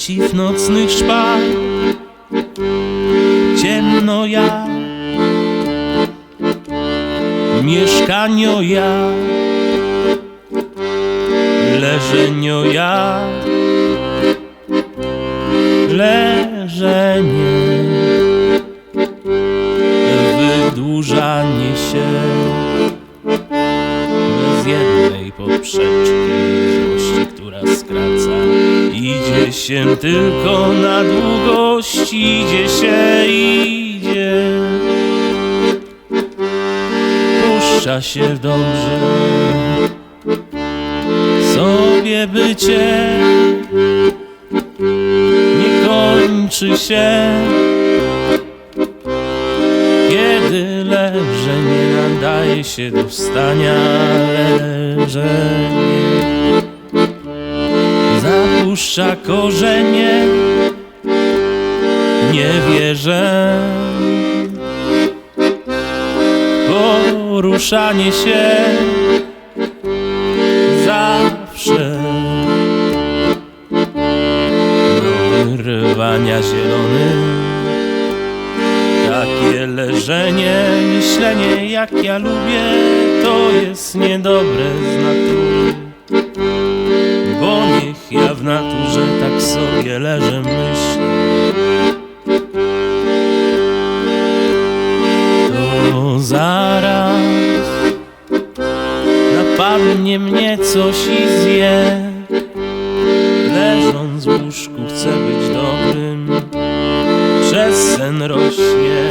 naprzeciw nocnych szpar Ciemno ja Mieszkanio ja Leżenio ja Leżenie Wydłużanie się Bez jednej skraca Idzie się tylko na długość Idzie się, idzie. Puszcza się dobrze. Sobie bycie Nie kończy się. Kiedy leżenie nadaje się do wstania leżenie Korzenie. Nie wierzę. Poruszanie się Zawsze. Do wyrwania zielonych takie leżenie, myślenie jak ja lubię, to jest niedobre z natury. W naturze tak sobie leżę, myślę. To zaraz napadnie mnie coś i zje. Leżąc w łóżku chcę być dobrym przez sen rośnie